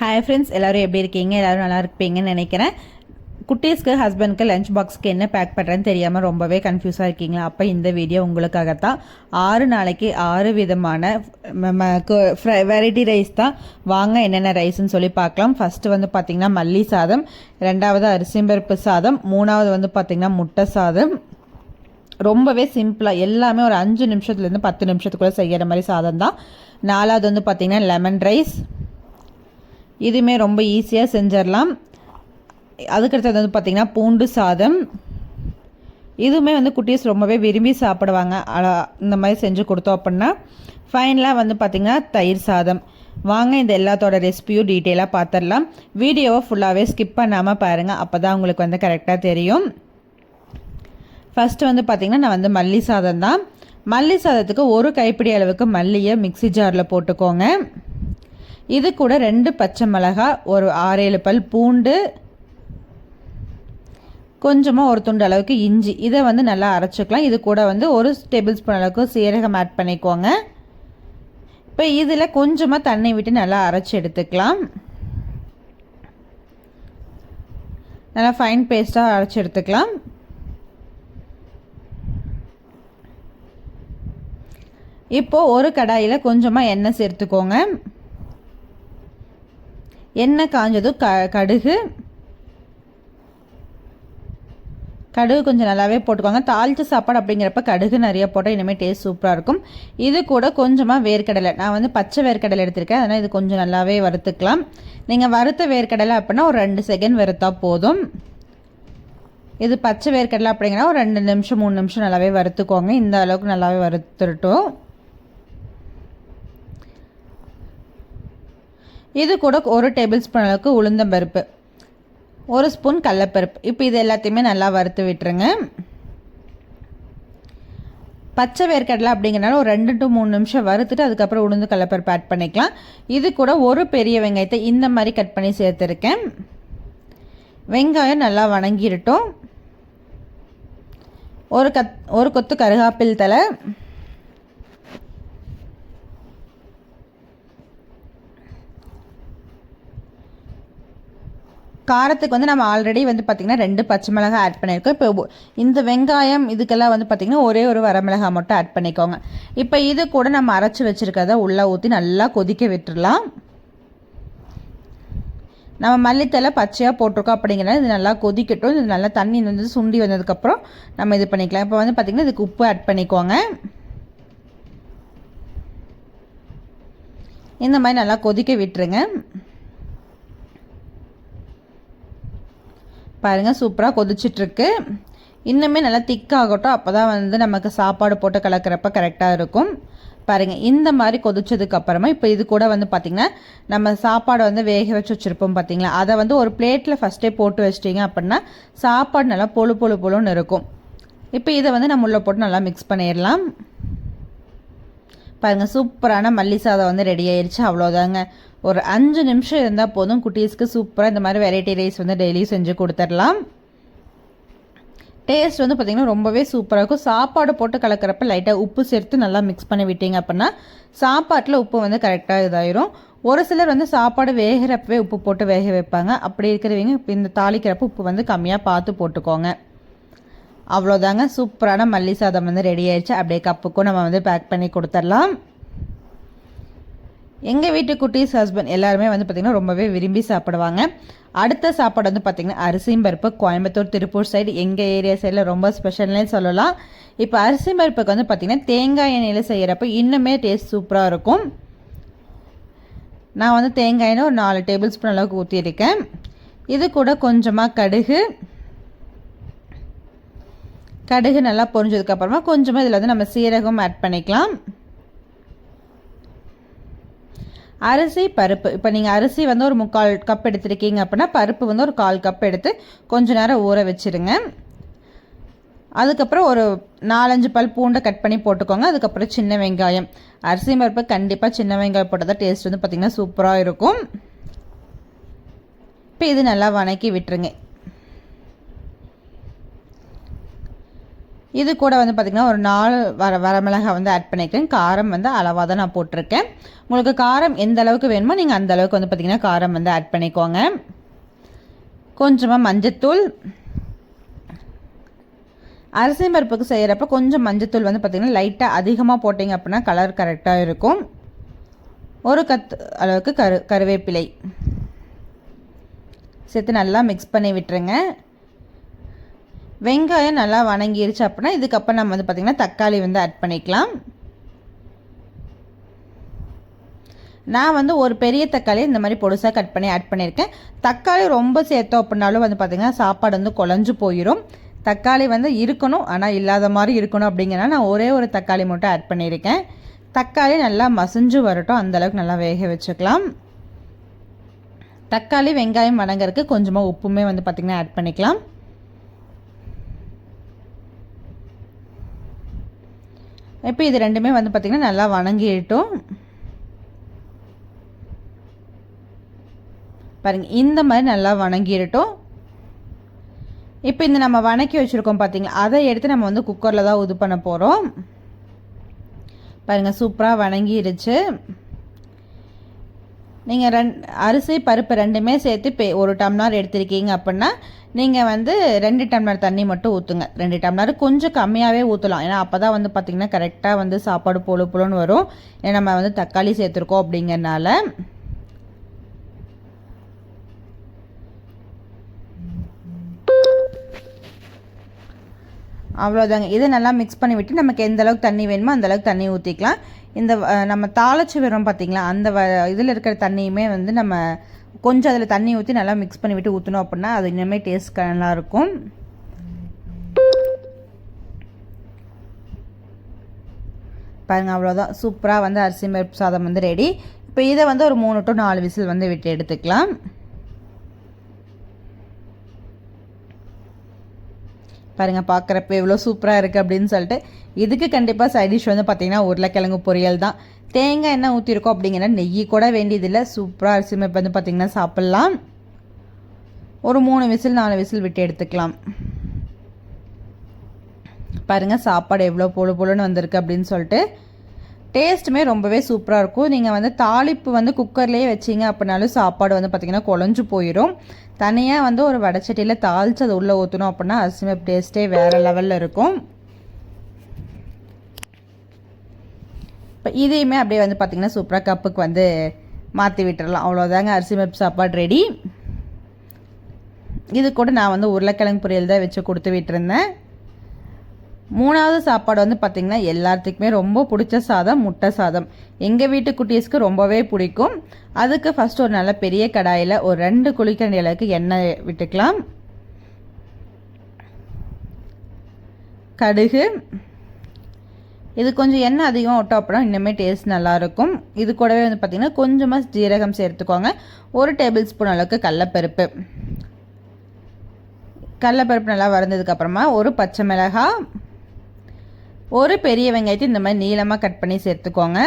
Hi friends எல்லோரும் எப்படி இருக்கீங்க? எல்லோரும் நல்லா இருப்பீங்கன்னு நினைக்கிறேன். குட்டீஸ்க்கு ஹஸ்பண்ட்க்கு லஞ்ச் பாக்ஸ்க்கு என்ன பேக் பண்ணுறேன்னு தெரியாமல் ரொம்பவே கன்ஃபியூஸாக இருக்கீங்களா? அப்போ இந்த வீடியோ உங்களுக்காகத்தான். ஆறு நாளைக்கு ஆறு விதமான வெரைட்டி ரைஸ் தான். வாங்க என்னென்ன ரைஸ்ன்னு சொல்லி பார்க்கலாம். ஃபஸ்ட்டு வந்து பார்த்திங்கன்னா மல்லி சாதம். ரெண்டாவது அரிசிம்பருப்பு சாதம். மூணாவது வந்து பார்த்திங்கன்னா முட்டை சாதம். ரொம்பவே சிம்பிளாக எல்லாமே ஒரு அஞ்சு நிமிஷத்துலேருந்து பத்து நிமிஷத்துக்குள்ளே செய்கிற மாதிரி சாதம் தான் நாலாவது வந்து பார்த்திங்கன்னா லெமன் ரைஸ் இதுவுமே ரொம்ப ஈஸியாக செஞ்சிடலாம். அதுக்கடுத்தது வந்து பார்த்திங்கன்னா பூண்டு சாதம். இதுவுமே வந்து குட்டீஸ் ரொம்பவே விரும்பி சாப்பிடுவாங்க. இந்த மாதிரி செஞ்சு கொடுத்தோம் அப்படின்னா ஃபைனலாக வந்து பார்த்திங்கன்னா தயிர் சாதம். வாங்க இந்த எல்லாத்தோட ரெசிபியும் டீட்டெயிலாக பார்த்துடலாம் வீடியோவை ஃபுல்லாகவே ஸ்கிப் பண்ணாமல் பாருங்கள் அப்போ தான் உங்களுக்கு வந்து கரெக்டாக தெரியும். ஃபஸ்ட்டு வந்து பார்த்திங்கன்னா நான் வந்து மல்லி சாதம் தான். மல்லி சாதத்துக்கு ஒரு கைப்பிடி அளவுக்கு மல்லியை மிக்சி ஜாரில் போட்டுக்கோங்க. இது கூட ரெண்டு பச்சை மிளகா ஒரு ஆறேழு பல் பூண்டு கொஞ்சமாக ஒரு துண்டு அளவுக்கு இஞ்சி. இதை வந்து நல்லா அரைச்சிக்கலாம். இது கூட வந்து ஒரு டேபிள் ஸ்பூன் அளவுக்கு சீரகம் ஆட் பண்ணிக்கோங்க. இப்போ இதில் கொஞ்சமாக தண்ணி விட்டு நல்லா அரைச்சி எடுத்துக்கலாம். நல்லா ஃபைன் பேஸ்ட்டாக அரைச்சி எடுத்துக்கலாம். இப்போது ஒரு கடாயில் கொஞ்சமாக எண்ணெய் சேர்த்துக்கோங்க. எண்ணெய் காஞ்சதும் க கடுகு. கடுகு கொஞ்சம் நல்லாவே போட்டுக்கோங்க. தாளித்த சாப்பாடு அப்படிங்கிறப்ப கடுகு நிறைய போட்டால் இனிமேல் டேஸ்ட் சூப்பராக இருக்கும். இது கூட கொஞ்சமாக வேர்க்கடலை. நான் வந்து பச்சை வேர்க்கடலை எடுத்திருக்கேன். அதனால் இது கொஞ்சம் நல்லாவே வறுத்துக்கலாம். நீங்கள் வறுத்த வேர்க்கடலை அப்படின்னா ஒரு ரெண்டு செகண்ட் வறுத்தா போதும். இது பச்சை வேர்க்கடலை அப்படிங்கன்னா ஒரு ரெண்டு நிமிஷம் மூணு நிமிஷம் நல்லாவே வறுத்துக்கோங்க. இந்த அளவுக்கு நல்லாவே வறுத்துட்டோம். இது கூட ஒரு டேபிள் ஸ்பூன் அளவுக்கு உளுந்தம்பருப்பு ஒரு ஸ்பூன் கடலப்பருப்பு. இப்போ இது எல்லாத்தையுமே நல்லா வறுத்து விட்டுருங்க. பச்சை வேர்க்கடலை அப்படிங்கிறனால ஒரு ரெண்டு டு மூணு நிமிஷம் வறுத்துட்டு அதுக்கப்புறம் உளுந்து கடலப்பருப்பு ஆட் பண்ணிக்கலாம். இது கூட ஒரு பெரிய வெங்காயத்தை இந்த மாதிரி கட் பண்ணி சேர்த்துருக்கேன். வெங்காயம் நல்லா வணங்கிருட்டும் ஒரு கத் ஒரு கொத்து கருகாப்பில் தலை காரத்துக்கு வந்து நம்ம ஆல்ரெடி வந்து பார்த்திங்கன்னா ரெண்டு பச்சை மிளகாய் ஆட் பண்ணியிருக்கோம். இப்போ இந்த வெங்காயம் இதுக்கெல்லாம் வந்து பார்த்திங்கன்னா ஒரே ஒரு வரமிளகாய் மட்டும் ஆட் பண்ணிக்கோங்க. இப்போ இது கூட நம்ம அரைச்சி வச்சுருக்கிறத உள்ளே ஊற்றி நல்லா கொதிக்க விட்டுடலாம் நம்ம மல்லித்தலை பச்சையாக போட்டிருக்கோம் அப்படிங்கிறத இது நல்லா கொதிக்கட்டும். இது நல்லா தண்ணி வந்து சுண்டி வந்ததுக்கப்புறம் நம்ம இது பண்ணிக்கலாம். இப்போ வந்து பார்த்திங்கன்னா இதுக்கு உப்பு ஆட் பண்ணிக்கோங்க. இந்த மாதிரி நல்லா கொதிக்க விட்டுருங்க. பாருங்கள் சூப்பராக கொதிச்சிட்ருக்கு. இன்னுமே நல்லா திக்காகட்டும் அப்போ தான் வந்து நமக்கு சாப்பாடு போட்டு கலக்கிறப்ப கரெக்டாக இருக்கும். பாருங்கள் இந்த மாதிரி கொதிச்சதுக்கு அப்புறமா இப்போ இது கூட வந்து பார்த்திங்கன்னா நம்ம சாப்பாடை வந்து வேக வச்சு வச்சுருப்போம் பார்த்திங்களா அதை வந்து ஒரு பிளேட்டில் ஃபஸ்ட்டே போட்டு வச்சிட்டிங்க அப்படின்னா சாப்பாடு நல்லா பொழு பொழு பொழுன்னு இருக்கும். இப்போ இதை வந்து நம்ம உள்ளே போட்டு நல்லா மிக்ஸ் பண்ணிடலாம். பாருங்கள் சூப்பரான மல்லி சாதம் வந்து ரெடி ஆயிடுச்சு அவ்வளோதாங்க ஒரு அஞ்சு நிமிஷம் இருந்தால் போதும் குட்டீஸ்க்கு சூப்பராக இந்த மாதிரி வெரைட்டி ரைஸ் வந்து டெய்லியும் செஞ்சு கொடுத்துடலாம். டேஸ்ட் வந்து பார்த்திங்கன்னா ரொம்பவே சூப்பராக இருக்கும். சாப்பாடு போட்டு கலக்கிறப்ப லைட்டாக உப்பு சேர்த்து நல்லா மிக்ஸ் பண்ணி விட்டீங்க அப்படின்னா சாப்பாட்டில் உப்பு வந்து கரெக்டாக இதாயிரும். ஒரு சிலர் வந்து சாப்பாடு வேகிறப்பவே உப்பு போட்டு வேக வைப்பாங்க. அப்படி இருக்கிறவங்க இப்போ இந்த தாளிக்கிறப்ப உப்பு வந்து கம்மியாக பார்த்து போட்டுக்கோங்க. அவ்வளோதாங்க சூப்பரான மல்லி சாதம் வந்து ரெடி ஆயிடுச்சு. அப்படியே கப்புக்கும் நம்ம வந்து பேக் பண்ணி கொடுத்துடலாம். எங்கள் வீட்டு குட்டீஸ் ஹஸ்பண்ட் எல்லாருமே வந்து பார்த்திங்கன்னா ரொம்பவே விரும்பி சாப்பிடுவாங்க. அடுத்த சாப்பாடு வந்து பார்த்திங்கன்னா அரிசியும் பருப்பு கோயம்புத்தூர் திருப்பூர் சைடு எங்கள் ஏரியா சைடில் ரொம்ப ஸ்பெஷல்னே சொல்லலாம். இப்போ அரிசி பருப்புக்கு வந்து பார்த்திங்கன்னா தேங்காய் எண்ணெயில் செய்கிறப்ப இன்னுமே டேஸ்ட் சூப்பராக இருக்கும். நான் வந்து தேங்காய் எண்ணெய் ஒரு நாலு டேபிள் ஸ்பூன் அளவுக்கு ஊற்றியிருக்கேன் இது கூட கொஞ்சமாக கடுகு கடுகு நல்லா பொரிஞ்சதுக்கப்புறமா கொஞ்சமாக இதில் வந்து நம்ம சீரகம் ஆட் பண்ணிக்கலாம். அரிசி பருப்பு. இப்போ நீங்கள் அரிசி வந்து ஒரு முக்கால் கப் எடுத்துருக்கீங்க அப்படின்னா பருப்பு வந்து ஒரு கால் கப் எடுத்து கொஞ்ச நேரம் ஊற வச்சுருங்க. அதுக்கப்புறம் ஒரு நாலஞ்சு பல் பூண்டை கட் பண்ணி போட்டுக்கோங்க. அதுக்கப்புறம் சின்ன வெங்காயம். அரிசி பருப்பு கண்டிப்பாக சின்ன வெங்காயம் போட்டால் தான் டேஸ்ட் வந்து பார்த்திங்கன்னா சூப்பராக இருக்கும். இப்போ இது நல்லா வணக்கி விட்டுருங்க. இது கூட வந்து பார்த்திங்கன்னா ஒரு நாலு வர வரமிளகாய் வந்து ஆட் பண்ணிக்கிறேன். காரம் வந்து அளவாக தான் நான் போட்டிருக்கேன். உங்களுக்கு காரம் எந்த அளவுக்கு வேணுமோ நீங்கள் அந்த அளவுக்கு வந்து பார்த்திங்கன்னா காரம் வந்து ஆட் பண்ணிக்கோங்க. கொஞ்சமாக மஞ்சத்தூள். அரிசி பருப்புக்கு செய்கிறப்ப கொஞ்சம் மஞ்சத்தூள் வந்து பார்த்திங்கன்னா லைட்டாக அதிகமாக போட்டிங்க அப்படின்னா கலர் கரெக்டாக இருக்கும். ஒரு கத்து அளவுக்கு கரு கருவேப்பிலை. சேர்த்து நல்லா மிக்ஸ் பண்ணி விட்டுருங்க. வெங்காயம் நல்லா வணங்கிருச்சு அப்படின்னா இதுக்கப்புறம் நம்ம வந்து பார்த்திங்கன்னா தக்காளி வந்து ஆட் பண்ணிக்கலாம். நான் வந்து ஒரு பெரிய தக்காளி இந்த மாதிரி பொடுசாக கட் பண்ணி ஆட் பண்ணியிருக்கேன். தக்காளி ரொம்ப சேர்த்தோம் அப்படின்னாலும் வந்து பார்த்திங்கன்னா சாப்பாடு வந்து குழஞ்சு போயிடும் தக்காளி வந்து இருக்கணும் ஆனால் இல்லாத மாதிரி இருக்கணும் அப்படிங்கிறனால நான் ஒரே ஒரு தக்காளி மட்டும் ஆட் பண்ணியிருக்கேன். தக்காளி நல்லா மசிஞ்சு வரட்டும் அந்தளவுக்கு நல்லா வேக வச்சுக்கலாம். தக்காளி வெங்காயம் வணங்குறதுக்கு கொஞ்சமாக உப்புமே வந்து பார்த்திங்கன்னா ஆட் பண்ணிக்கலாம். இப்போ இது ரெண்டுமே வந்து பார்த்திங்கன்னா நல்லா வணங்கிட்டோம். பாருங்கள் இந்த மாதிரி நல்லா வணங்கிடட்டும். இப்போ இந்த நம்ம வணக்கி வச்சுருக்கோம் பார்த்திங்களா அதை எடுத்து நம்ம வந்து குக்கரில் தான் இது பண்ண போகிறோம் பாருங்கள் சூப்பராக வணங்கிருச்சு. நீங்கள் ரெண் அரிசி பருப்பு ரெண்டுமே சேர்த்து பே ஒரு டம்ளார் எடுத்திருக்கீங்க அப்படின்னா நீங்கள் வந்து ரெண்டு டம்ளர் தண்ணி மட்டும் ஊற்றுங்க ரெண்டு டம்ளர் கொஞ்சம் கம்மியாகவே ஊற்றலாம் ஏன்னா அப்போ தான் வந்து பார்த்திங்கன்னா கரெக்டாக வந்து சாப்பாடு பொழு புழுன்னு வரும். ஏன்னா நம்ம வந்து தக்காளி சேர்த்துருக்கோம் அப்படிங்கிறனால. அவ்வளோதாங்க இதை நல்லா மிக்ஸ் பண்ணி விட்டு நமக்கு எந்த அளவுக்கு தண்ணி வேணுமோ அந்த அளவுக்கு தண்ணி ஊற்றிக்கலாம் இந்த நம்ம தாளிச்சு வரோம் பார்த்திங்களா அந்த வ இதில் இருக்கிற தண்ணியுமே வந்து நம்ம கொஞ்சம் அதில் தண்ணி ஊற்றி நல்லா மிக்ஸ் பண்ணி விட்டு ஊற்றணும் அப்படின்னா அது இன்னுமே டேஸ்ட் நல்லாயிருக்கும் பாருங்கள் அவ்வளோதான் சூப்பராக வந்து அரிசி பருப்பு சாதம் வந்து ரெடி இப்போ இதை வந்து ஒரு மூணு டு நாலு விசில் வந்து விட்டு எடுத்துக்கலாம். பாருங்கள் பார்க்குறப்ப எவ்வளோ சூப்பராக இருக்குது அப்படின்னு சொல்லிட்டு. இதுக்கு கண்டிப்பாக சைட் டிஷ் வந்து பார்த்திங்கன்னா உருளைக்கிழங்கு பொரியல் தான். தேங்காய் என்ன ஊற்றிருக்கோம் அப்படிங்கிற நெய் கூட வேண்டியதில்லை. சூப்பராக அரிசி மேப் வந்து பார்த்திங்கன்னா சாப்பிட்லாம். ஒரு மூணு விசில் நாலு விசில் விட்டு எடுத்துக்கலாம். பாருங்கள் சாப்பாடு எவ்வளோ பொழு பொழுன்னு வந்திருக்கு அப்படின்னு சொல்லிட்டு. டேஸ்ட்டுமே ரொம்பவே சூப்பராக இருக்கும். நீங்கள் வந்து தாளிப்பு வந்து குக்கர்லேயே வச்சிங்க அப்படின்னாலும் சாப்பாடு வந்து பார்த்திங்கன்னா குழஞ்சு போயிடும் தனியாக வந்து ஒரு வடச்சட்டியில் தாளித்து அதை உள்ளே ஊற்றணும் அப்படின்னா அரிசி டேஸ்ட்டே வேறு லெவலில் இருக்கும். இப்போ இதையுமே அப்படியே வந்து பார்த்திங்கன்னா சூப்பராக கப்புக்கு வந்து மாற்றி விட்டுறலாம். அவ்வளோதாங்க அரிசி மெப் சாப்பாடு ரெடி இது கூட நான் வந்து உருளைக்கிழங்கு பொரியல் தான் வச்சு கொடுத்து விட்டுருந்தேன். மூணாவது சாப்பாடு வந்து பார்த்திங்கன்னா எல்லாத்துக்குமே ரொம்ப பிடிச்ச சாதம் முட்டை சாதம். எங்கள் வீட்டு குட்டீஸ்க்கு ரொம்பவே பிடிக்கும். அதுக்கு ஃபஸ்ட் ஒரு நல்ல பெரிய கடாயில் ஒரு ரெண்டு குளிக்கண்டி அளவுக்கு எண்ணெய் விட்டுக்கலாம். கடுகு இது கொஞ்சம் எண்ணெய் அதிகம் விட்டோம் அப்படின்னா இன்னுமே டேஸ்ட் நல்லாயிருக்கும். இது கூடவே வந்து பார்த்திங்கன்னா கொஞ்சமாக ஜீரகம் சேர்த்துக்கோங்க. ஒரு டேபிள் ஸ்பூன் அளவுக்கு கடலப்பருப்பு. கடலப்பருப்பு நல்லா வறந்ததுக்கப்புறமா ஒரு பச்சை மிளகாய் ஒரு பெரிய வெங்காயத்தை இந்த மாதிரி நீளமாக கட் பண்ணி சேர்த்துக்கோங்க.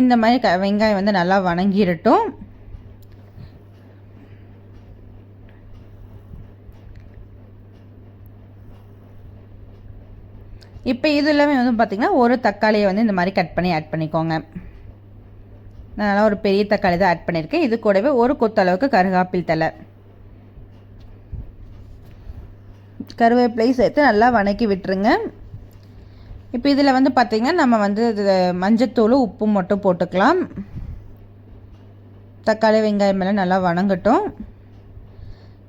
இந்த மாதிரி க வெங்காயம் வந்து நல்லா வணங்கிடட்டும். இப்போ இது எல்லாமே வந்து பார்த்திங்கன்னா ஒரு தக்காளியை வந்து இந்த மாதிரி கட் பண்ணி ஆட் பண்ணிக்கோங்க. நான் நல்லா ஒரு பெரிய தக்காளி தான் ஆட் பண்ணியிருக்கேன் இது கூடவே ஒரு கொத்தளவுக்கு கருகாப்பில் தலை கருவேப்பிலை சேர்த்து நல்லா வணக்கி விட்டுருங்க. இப்போ இதில் வந்து பார்த்திங்கன்னா நம்ம வந்து மஞ்சத்தூள் உப்பு மட்டும் போட்டுக்கலாம். தக்காளி வெங்காயம் எல்லாம் நல்லா வணங்கட்டும்.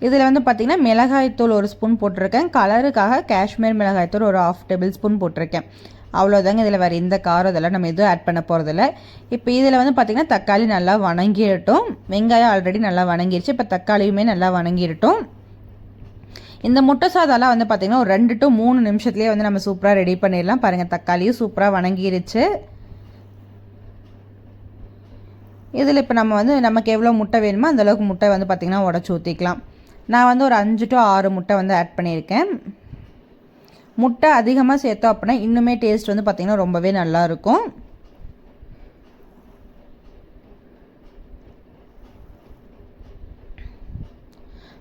இதில் வந்து பார்த்திங்கன்னா மிளகாய்த்தூள் ஒரு ஸ்பூன் போட்டிருக்கேன். கலருக்காக காஷ்மீர் மிளகாய்த்தூள் ஒரு ஆஃப் டேபிள் ஸ்பூன் போட்டிருக்கேன். அவ்வளோதாங்க இதில் வேறு எந்த காரம் இதெல்லாம் நம்ம எதுவும் ஆட் பண்ண போகிறதில்ல இப்போ இதில் வந்து பார்த்திங்கன்னா தக்காளி நல்லா வணங்கிடட்டும். வெங்காயம் ஆல்ரெடி நல்லா வணங்கிடுச்சு இப்போ தக்காளியுமே நல்லா வணங்கிடட்டும். இந்த முட்டை சாதம்லாம் வந்து பார்த்திங்கன்னா ஒரு ரெண்டு டு மூணு நிமிஷத்துலேயே வந்து நம்ம சூப்பராக ரெடி பண்ணிடலாம். பாருங்கள் தக்காளியும் சூப்பராக வணங்கிருச்சு. இதில் இப்போ நம்ம வந்து நமக்கு எவ்வளோ முட்டை வேணுமோ அந்தளவுக்கு முட்டை வந்து பார்த்திங்கன்னா உடச்சி ஊற்றிக்கலாம் நான் வந்து ஒரு அஞ்சு டு ஆறு முட்டை வந்து ஆட் பண்ணியிருக்கேன். முட்டை அதிகமாக சேர்த்தோம் அப்படின்னா இன்னுமே டேஸ்ட் வந்து பார்த்திங்கன்னா ரொம்பவே நல்லாயிருக்கும்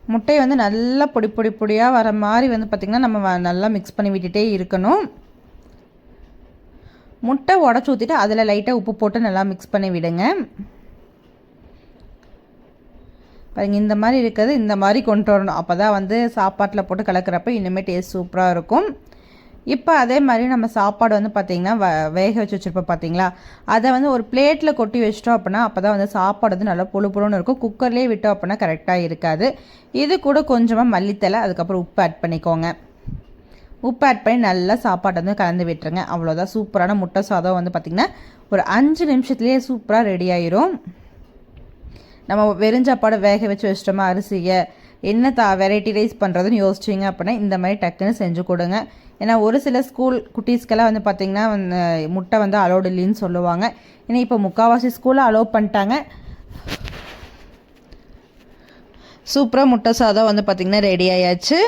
முட்டையை வந்து நல்லா பொடி பொடி பொடியாக வர மாதிரி வந்து பார்த்திங்கன்னா நம்ம வ- நல்லா மிக்ஸ் பண்ணி விட்டுட்டே இருக்கணும். முட்டை உடச்சி ஊற்றிட்டு அதில் லைட்டாக உப்பு போட்டு நல்லா மிக்ஸ் பண்ணி விடுங்க. பாருங்க இந்த மாதிரி இருக்கிறது இந்த மாதிரி கொண்டு வரணும். அப்போ தான் வந்து சாப்பாட்டில் போட்டு கலக்கிறப்ப இன்னுமே டேஸ்ட் சூப்பராக இருக்கும். இப்போ அதே மாதிரி நம்ம சாப்பாடு வந்து பார்த்திங்கன்னா வ வேக வச்சு வச்சுருப்போம் பார்த்தீங்களா அதை வந்து ஒரு பிளேட்டில் கொட்டி வச்சிட்டோம் அப்படின்னா அப்போ தான் வந்து சாப்பாடு வந்து நல்லா புழு புழுன்னு இருக்கும். குக்கர்லேயே விட்டோம் அப்படின்னா கரெக்டாக இருக்காது. இது கூட கொஞ்சமாக மல்லித்தலை அதுக்கப்புறம் உப்பு ஆட் பண்ணிக்கோங்க. உப்பு ஆட் பண்ணி நல்லா சாப்பாட்டை வந்து கலந்து விட்டுருங்க. அவ்வளோதான் சூப்பரான முட்டை சாதம் வந்து பார்த்திங்கன்னா ஒரு அஞ்சு நிமிஷத்துலேயே சூப்பராக ரெடி ஆயிரும். நம்ம வெறுஞ்சாப்பாடு வேக வச்சு வச்சிட்டோமா அரிசியை. என்ன தா வெரைட்டி ரைஸ் பண்ணுறதுன்னு யோசிச்சிங்க அப்படின்னா இந்த மாதிரி டக்குன்னு செஞ்சு கொடுங்க. ஏன்னா ஒரு சில ஸ்கூல் குட்டீஸ்க்கெல்லாம் வந்து பார்த்திங்கன்னா வந்து முட்டை வந்து அலோடு இல்லைன்னு சொல்லுவாங்க. ஏன்னா இப்போ முக்கால்வாசி ஸ்கூலில் அலோவ் பண்ணிட்டாங்க. சூப்பராக முட்டை சாதம் வந்து பார்த்திங்கன்னா ரெடி ஆயாச்சு.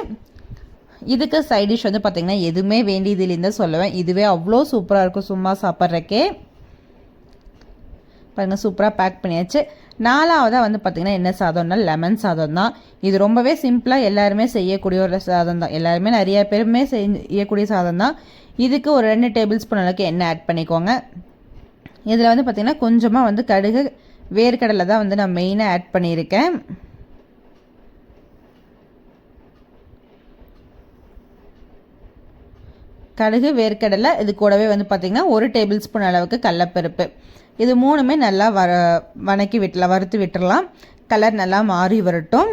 இதுக்கு சைட் டிஷ் வந்து பார்த்திங்கன்னா எதுவுமே வேண்டியது இல்லைன்னு தான் சொல்லுவேன். இதுவே அவ்வளோ சூப்பராக இருக்கும் சும்மா சாப்பிட்றக்கே. பாருங்கள் சூப்பராக பேக் பண்ணியாச்சு. நாலாவதாக வந்து பார்த்திங்கன்னா என்ன சாதம்னா லெமன் சாதம் தான். இது ரொம்பவே சிம்பிளாக எல்லாருமே செய்யக்கூடிய ஒரு சாதம் தான். எல்லாருமே நிறைய பேருமே செய்யக்கூடிய சாதம் தான். இதுக்கு ஒரு ரெண்டு டேபிள் ஸ்பூன் அளவுக்கு எண்ணெய் ஆட் பண்ணிக்கோங்க. இதில் வந்து பார்த்திங்கன்னா கொஞ்சமாக வந்து கடுகு வேர்க்கடலை தான் வந்து நான் மெயினாக ஆட் பண்ணியிருக்கேன். கடுகு வேர்க்கடலை இது கூடவே வந்து பார்த்திங்கன்னா ஒரு டேபிள் ஸ்பூன் அளவுக்கு கடலப்பருப்பு. இது மூணுமே நல்லா வர வணக்கி விட்டலாம் வறுத்து விட்டுடலாம் கலர் நல்லா மாறி வரட்டும்.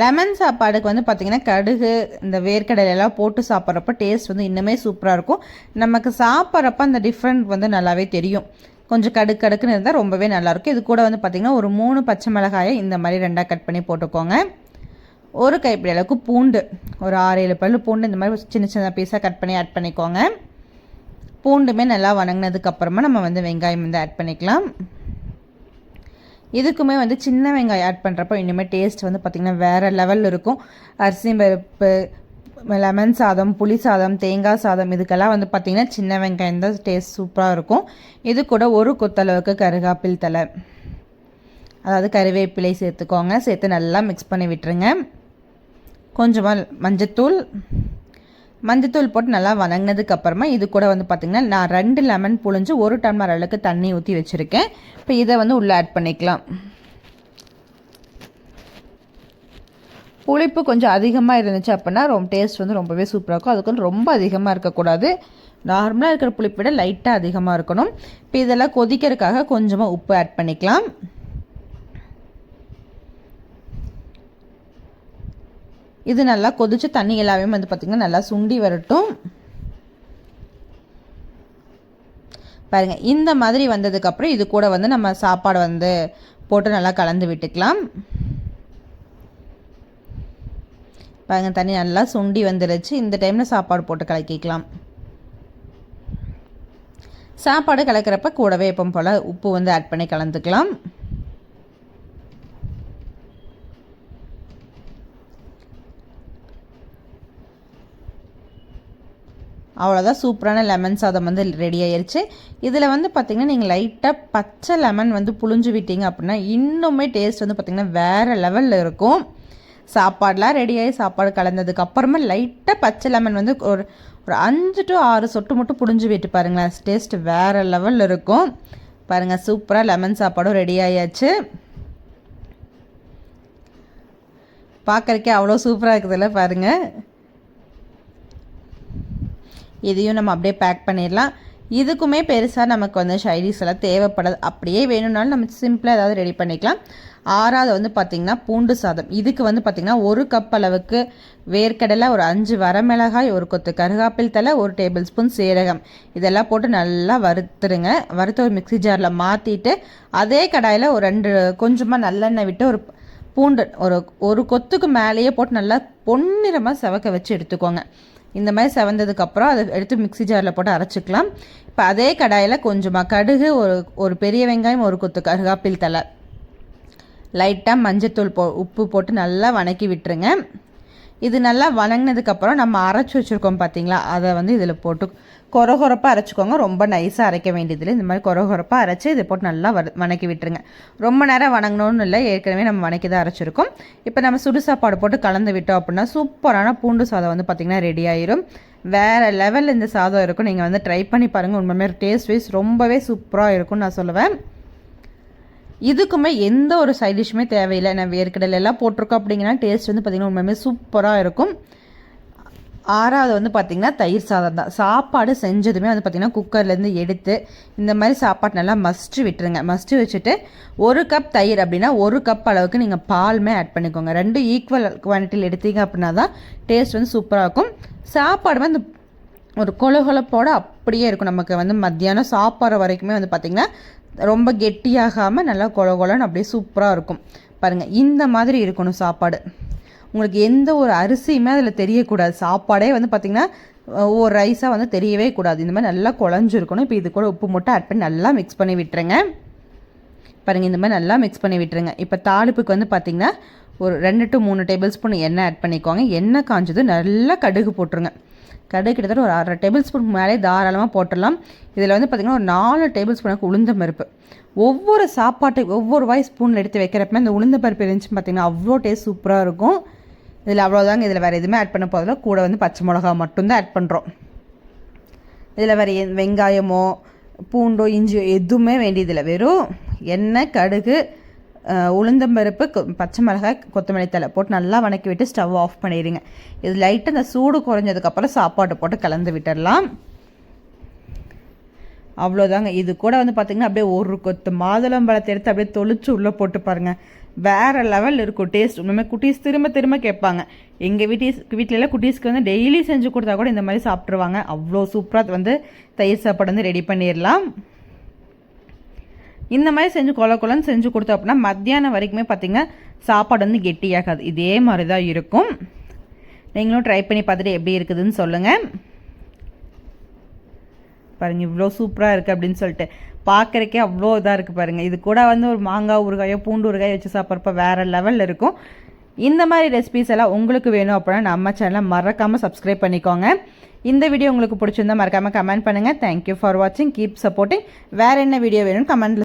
லெமன் சாப்பாடுக்கு வந்து பார்த்திங்கன்னா கடுகு இந்த வேர்க்கடலையெல்லாம் போட்டு சாப்பிட்றப்ப டேஸ்ட் வந்து இன்னுமே சூப்பராக இருக்கும். நமக்கு சாப்பிட்றப்ப அந்த டிஃப்ரெண்ட் வந்து நல்லாவே தெரியும். கொஞ்சம் கடுக்கு கடுக்குன்னு இருந்தால் ரொம்பவே நல்லாயிருக்கும் இது கூட வந்து பார்த்திங்கன்னா ஒரு மூணு பச்சை மிளகாயை இந்த மாதிரி ரெண்டாக கட் பண்ணி போட்டுக்கோங்க. ஒரு கைப்பிடி அளவுக்கு பூண்டு ஒரு ஆறு ஏழு பல்லு பூண்டு இந்த மாதிரி சின்ன சின்ன பீஸாக கட் பண்ணி ஆட் பண்ணிக்கோங்க. பூண்டுமே நல்லா வணங்கினதுக்கப்புறமா நம்ம வந்து வெங்காயம் வந்து ஆட் பண்ணிக்கலாம். இதுக்குமே வந்து சின்ன வெங்காயம் ஆட் பண்ணுறப்போ இனிமேல் டேஸ்ட் வந்து பார்த்திங்கன்னா வேறு லெவலில் இருக்கும். அரிசி பருப்பு லெமன் சாதம் புளி சாதம் தேங்காய் சாதம் இதுக்கெல்லாம் வந்து பார்த்திங்கன்னா சின்ன வெங்காயம் தான் டேஸ்ட் சூப்பராக இருக்கும். இது கூட ஒரு கொத்தளவுக்கு கருகாப்பில் தலை அதாவது கருவேப்பிலை சேர்த்துக்கோங்க. சேர்த்து நல்லா மிக்ஸ் பண்ணி விட்டுருங்க. கொஞ்சமாக மஞ்சத்தூள் மஞ்சத்தூள் போட்டு நல்லா வணங்கினதுக்கு அப்புறமா இது கூட வந்து பார்த்திங்கன்னா நான் ரெண்டு லெமன் புழிஞ்சு ஒரு டம்ளர் அளவுக்கு தண்ணி ஊற்றி வச்சுருக்கேன். இப்போ இதை வந்து உள்ளே ஆட் பண்ணிக்கலாம். புளிப்பு கொஞ்சம் அதிகமாக இருந்துச்சு அப்படின்னா ரொம்ப டேஸ்ட் வந்து ரொம்பவே சூப்பராக இருக்கும். அதுக்கு வந்து ரொம்ப அதிகமாக இருக்கக்கூடாது. நார்மலாக இருக்கிற புளிப்பை விட லைட்டாக அதிகமாக இருக்கணும். இப்போ இதெல்லாம் கொதிக்கிறதுக்காக கொஞ்சமாக உப்பு ஆட் பண்ணிக்கலாம். இது நல்லா கொதிச்சு தண்ணி எல்லாமே வந்து பார்த்திங்கன்னா நல்லா சுண்டி வரட்டும். பாருங்கள் இந்த மாதிரி வந்ததுக்கப்புறம் இது கூட வந்து நம்ம சாப்பாடு வந்து போட்டு நல்லா கலந்து விட்டுக்கலாம். பாருங்கள் தண்ணி நல்லா சுண்டி வந்துருச்சு. இந்த டைமில் சாப்பாடு போட்டு கலக்கிக்கலாம். சாப்பாடு கலக்கிறப்ப கூடவே எப்போ போல் உப்பு வந்து ஆட் பண்ணி கலந்துக்கலாம். அவ்வளோதான் சூப்பரான லெமன் சாதம் வந்து ரெடி ஆயிடுச்சு இதில் வந்து பார்த்திங்கன்னா நீங்கள் லைட்டாக பச்சை லெமன் வந்து புழிஞ்சு விட்டீங்க அப்படின்னா இன்னுமே டேஸ்ட் வந்து பார்த்திங்கன்னா வேறு லெவலில் இருக்கும். சாப்பாடெலாம் ரெடியாகி சாப்பாடு கலந்ததுக்கு அப்புறமா லைட்டாக பச்சை லெமன் வந்து ஒரு ஒரு அஞ்சு டு ஆறு சொட்டு மட்டும் புழிஞ்சு விட்டு பாருங்களேன். டேஸ்ட் வேறு லெவலில் இருக்கும். பாருங்கள் சூப்பராக லெமன் சாப்பாடும் ரெடி ஆயாச்சு. பார்க்குறக்கே அவ்வளோ சூப்பராக இருக்குதுல்ல பாருங்கள் இதையும் நம்ம அப்படியே பேக் பண்ணிடலாம். இதுக்குமே பெருசாக நமக்கு வந்து ஷைடிஸ் எல்லாம் தேவைப்படாது. அப்படியே வேணும்னாலும் நம்ம சிம்பிளாக ஏதாவது ரெடி பண்ணிக்கலாம். ஆறாவது வந்து பார்த்திங்கன்னா பூண்டு சாதம். இதுக்கு வந்து பார்த்திங்கன்னா ஒரு கப் அளவுக்கு வேர்க்கடலை ஒரு அஞ்சு வரமிளகாய் ஒரு கொத்து கருகாப்பில் தலை ஒரு டேபிள் ஸ்பூன் சீரகம். இதெல்லாம் போட்டு நல்லா வறுத்துருங்க. வறுத்து ஒரு மிக்ஸி ஜாரில் மாற்றிட்டு அதே கடாயில் ஒரு ரெண்டு கொஞ்சமாக நல்லெண்ணெய் விட்டு ஒரு பூண்டு ஒரு ஒரு கொத்துக்கு மேலேயே போட்டு நல்லா பொன்னிறமாக செவக்க வச்சு எடுத்துக்கோங்க. இந்த மாதிரி செவந்ததுக்கப்புறம் அதை எடுத்து மிக்ஸி ஜாரில் போட்டு அரைச்சிக்கலாம். இப்போ அதே கடாயில் கொஞ்சமாக கடுகு ஒரு ஒரு பெரிய வெங்காயம் ஒரு கொத்து கருகாப்பில் தலை லைட்டாக மஞ்சத்தூள் போ உப்பு போட்டு நல்லா வணக்கி விட்டுருங்க. இது நல்லா வணங்கினதுக்கப்புறம் நம்ம அரைச்சி வச்சுருக்கோம் பார்த்தீங்களா அதை வந்து இதில் போட்டு கொரகொரப்பாக அரைச்சிக்கோங்க. ரொம்ப நைஸாக அரைக்க வேண்டியதில்லை. இந்த மாதிரி கொரகொரப்பாக அரைச்சி இதை போட்டு நல்லா வ வணக்கி விட்டுருங்க. ரொம்ப நேரம் வணங்கணும்னு இல்லை. ஏற்கனவே நம்ம வணக்கி தான் அரைச்சிருக்கோம். இப்போ நம்ம சுடு சாப்பாடு போட்டு கலந்து விட்டோம் அப்படின்னா சூப்பரான பூண்டு சாதம் வந்து பார்த்திங்கன்னா ரெடி ஆயிரும். வேறு லெவலில் இந்த சாதம் இருக்கும். நீங்கள் வந்து ட்ரை பண்ணி பாருங்கள் உண்மையுமே டேஸ்ட் வைஸ் ரொம்பவே சூப்பராக இருக்கும்னு நான் சொல்லுவேன். இதுக்குமே எந்த ஒரு சைடிஷுமே தேவையில்லை. நான் வேர்க்கடலை எல்லாம் போட்டிருக்கோம் அப்படிங்கன்னா டேஸ்ட் வந்து பார்த்திங்கன்னா உண்மையுமே சூப்பராக இருக்கும். ஆறாவது வந்து பார்த்திங்கன்னா தயிர் சாதம் தான். சாப்பாடு செஞ்சதுமே வந்து பார்த்திங்கன்னா குக்கர்லேருந்து எடுத்து இந்த மாதிரி சாப்பாடு நல்லா மஸ்ட்டு விட்டுருங்க. மஸ்ட்டு வச்சுட்டு ஒரு கப் தயிர் அப்படின்னா ஒரு கப் அளவுக்கு நீங்கள் பால்மே ஆட் பண்ணிக்கோங்க. ரெண்டு ஈக்குவல் குவான்டிட்டியில் எடுத்தீங்க அப்படின்னா தான் டேஸ்ட் வந்து சூப்பராக இருக்கும். சாப்பாடு வந்து ஒரு கொலகொலப்போடு அப்படியே இருக்கும். நமக்கு வந்து மத்தியானம் சாப்பிட்ற வரைக்குமே வந்து பார்த்திங்கன்னா ரொம்ப கெட்டியாகாமல் நல்லா கொல கொலன்னு அப்படியே சூப்பராக இருக்கும். பாருங்கள் இந்த மாதிரி இருக்கணும் சாப்பாடு. உங்களுக்கு எந்த ஒரு அரிசியுமே அதில் தெரியக்கூடாது. சாப்பாடே வந்து பார்த்திங்கன்னா ஒவ்வொரு ரைஸாக வந்து தெரியவே கூடாது. இந்த மாதிரி நல்லா குழஞ்சிருக்கணும். இப்போ இது கூட உப்பு மட்டும் ஆட் பண்ணி நல்லா மிக்ஸ் பண்ணி விட்டுருங்க. பாருங்கள் இந்த மாதிரி நல்லா மிக்ஸ் பண்ணி விட்டுருங்க. இப்போ தாளிப்புக்கு வந்து பார்த்திங்கன்னா ஒரு ரெண்டு டு மூணு டேபிள் ஸ்பூன் எண்ணெய் ஆட் பண்ணிக்கோங்க. எண்ணெய் காஞ்சது நல்லா கடுகு போட்டுருங்க. கடுகு கிட்டத்தட்ட ஒரு அரை டேபிள் ஸ்பூன் மேலே தாராளமாக போட்டுடலாம். இதில் வந்து பார்த்திங்கன்னா ஒரு நாலு டேபிள் ஸ்பூனுக்கு உளுந்த பருப்பு. ஒவ்வொரு சாப்பாட்டு ஒவ்வொரு வாய் ஸ்பூனில் எடுத்து வைக்கிறப்ப இந்த உளுந்த பருப்பு இருந்துச்சு பார்த்திங்கன்னா அவ்வளோ டேஸ்ட் சூப்பராக இருக்கும். இதில் அவ்வளோதாங்க இதில் வேறு எதுவுமே ஆட் பண்ண போதில்ல கூட வந்து பச்சை மிளகா மட்டும்தான் ஆட் பண்ணுறோம் இதில் வேறு வெங்காயமோ பூண்டோ இஞ்சியோ எதுவுமே வேண்டியதில்லை. வெறும் எண்ணெய் கடுகு உளுந்தம்பருப்பு பச்சை மிளகாய் கொத்தமல்லி தலை போட்டு நல்லா வணக்கி விட்டு ஸ்டவ் ஆஃப் பண்ணிடுங்க. இது லைட்டாக அந்த சூடு குறைஞ்சதுக்கப்புறம் சாப்பாடு போட்டு கலந்து விட்டுடலாம். அவ்வளோதாங்க இது கூட வந்து பார்த்திங்கன்னா அப்படியே ஒரு கொத்து மாதுளம்பழத்தை எடுத்து அப்படியே தொளிச்சு உள்ளே போட்டு பாருங்கள் வேறு லெவல் இருக்கும். டேஸ்ட் உண்மையுமே குட்டீஸ் திரும்ப திரும்ப கேட்பாங்க. எங்கள் வீட்டீஸ் வீட்டிலலாம் குட்டீஸ்க்கு வந்து டெய்லி செஞ்சு கொடுத்தா கூட இந்த மாதிரி சாப்பிட்ருவாங்க அவ்வளோ சூப்பராக வந்து தயிர் சாப்பாடு வந்து ரெடி பண்ணிடலாம். இந்த மாதிரி செஞ்சு கொல கொலன்னு செஞ்சு கொடுத்தோம் அப்படின்னா மத்தியானம் வரைக்குமே பார்த்திங்கன்னா சாப்பாடு வந்து கெட்டியாகாது. இதே மாதிரி தான் இருக்கும். நீங்களும் ட்ரை பண்ணி பார்த்துட்டு எப்படி இருக்குதுன்னு சொல்லுங்கள் பாருங்கள் இவ்வளோ சூப்பராக இருக்குது அப்படின்னு சொல்லிட்டு. பார்க்குறக்கே அவ்வளோ இதாக இருக்குது பாருங்கள் இது கூட வந்து ஒரு மாங்காய் ஊறுகாயோ பூண்டு ஊறுகாயோ வச்சு சாப்பிட்றப்ப வேறு லெவலில் இருக்கும். இந்த மாதிரி ரெசிபிஸ் எல்லாம் உங்களுக்கு வேணும் அப்படின்னா நம்ம சேனலை மறக்காமல் சப்ஸ்கிரைப் பண்ணிக்கோங்க. இந்த வீடியோ உங்களுக்கு பிடிச்சிருந்தா மறக்காமல் கமெண்ட் பண்ணுங்கள் தேங்க்யூ ஃபார் வாட்சிங் கீப் சப்போர்ட்டிங் வேறு என்ன வீடியோ வேணும்னு கமெண்ட்டில்